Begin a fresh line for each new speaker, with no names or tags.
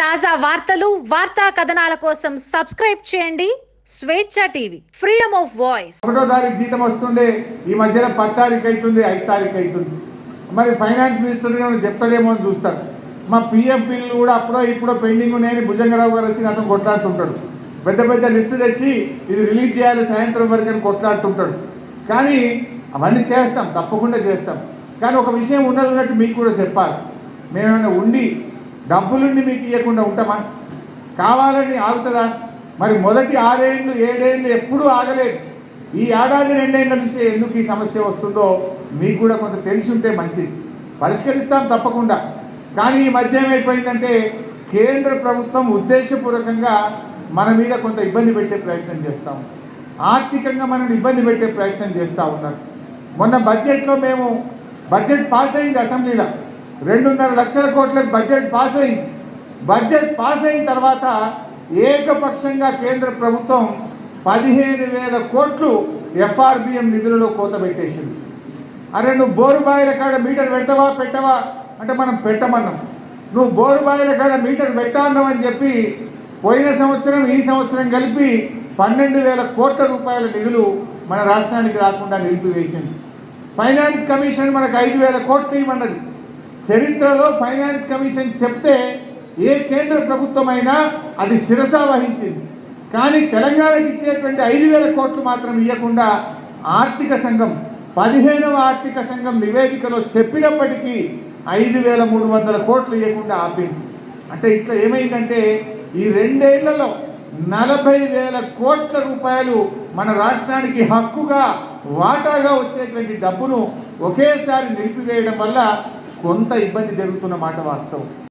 తాజా వార్తలు వార్తా కథనాల కోసం సబ్స్క్రైబ్ చేయండి. స్వేచ్ఛ టీవీ ఫ్రీడమ్ ఆఫ్ వాయిస్.
ఒకటో తారీఖు జీతం వస్తుండే ఈ మధ్యలో పది తారీఖు అవుతుంది ఐదు తారీఖు అవుతుంది మరి ఫైనాన్స్ మినిస్టర్ చెప్తలేమో అని చూస్తారు. మా పిఎఫ్ బిల్లు కూడా అప్పుడో ఇప్పుడో పెండింగ్ ఉన్నాయని భుజంగరావు గారు వచ్చి అతను కొట్లాడుతుంటాడు. పెద్ద పెద్ద లిస్టు తెచ్చి ఇది రిలీజ్ చేయాలి సాయంత్రం వరకు అని కొట్లాడుతుంటాడు. కానీ అవన్నీ చేస్తాం తప్పకుండా చేస్తాం. కానీ ఒక విషయం ఉన్నది ఉన్నట్టు మీకు కూడా చెప్పాలి. మేమేమైనా ఉండి డబ్బులుండి మీకు ఇవ్వకుండా ఉంటామా? కావాలని ఆగుతుందా? మరి మొదటి ఆరేళ్ళు ఏడేళ్ళు ఎప్పుడూ ఆగలేదు. ఈ ఏడాది రెండేళ్ళ నుంచి ఎందుకు ఈ సమస్య వస్తుందో మీకు కూడా కొంత తెలిసి ఉంటే మంచిది. పరిష్కరిస్తాం తప్పకుండా. కానీ ఈ మధ్య ఏమైపోయిందంటే కేంద్ర ప్రభుత్వం ఉద్దేశపూర్వకంగా మన మీద కొంత ఇబ్బంది పెట్టే ప్రయత్నం చేస్తాం. ఆర్థికంగా మనల్ని ఇబ్బంది పెట్టే ప్రయత్నం చేస్తూ ఉన్నారు. మొన్న బడ్జెట్లో మేము బడ్జెట్ పాస్ అయింది అసెంబ్లీలో. రెండున్నర లక్షల కోట్లకు బడ్జెట్ పాస్ అయింది. బడ్జెట్ పాస్ అయిన తర్వాత ఏకపక్షంగా కేంద్ర ప్రభుత్వం పదిహేను వేల కోట్లు ఎఫ్ఆర్బిఎం నిధులలో కోత పెట్టేసింది. అరే నువ్వు బోరుబాయిల కాడ మీటర్ పెట్టవా పెట్టవా? అంటే మనం పెట్టమన్నాం. నువ్వు బోరుబాయిల కాడ మీటర్ పెట్టాన్నావు అని చెప్పి పోయిన సంవత్సరం ఈ సంవత్సరం కలిపి పన్నెండు వేల కోట్ల రూపాయల నిధులు మన రాష్ట్రానికి రాకుండా నిలిపివేసింది. ఫైనాన్స్ కమిషన్ మనకు ఐదు వేల కోట్లు ఇవ్వన్నది చరిత్రలో ఫైనాన్స్ కమిషన్ చెప్తే ఏ కేంద్ర ప్రభుత్వమైనా అది శిరస వహించింది. కానీ తెలంగాణకి ఇచ్చేటువంటి ఐదు వేల కోట్లు మాత్రం ఇవ్వకుండా ఆర్థిక సంఘం పదిహేనవ ఆర్థిక సంఘం నివేదికలో చెప్పినప్పటికీ ఐదు వేల మూడు వందల కోట్లు ఇవ్వకుండా ఆపింది. అంటే ఇట్లా ఏమైందంటే ఈ రెండేళ్ళలో నలభై వేల కోట్ల రూపాయలు మన రాష్ట్రానికి హక్కుగా వాటాగా వచ్చేటువంటి డబ్బును ఒకేసారి నిలిపివేయడం వల్ల కొంత ఇబ్బంది జరుగుతున్న మాట వాస్తవం.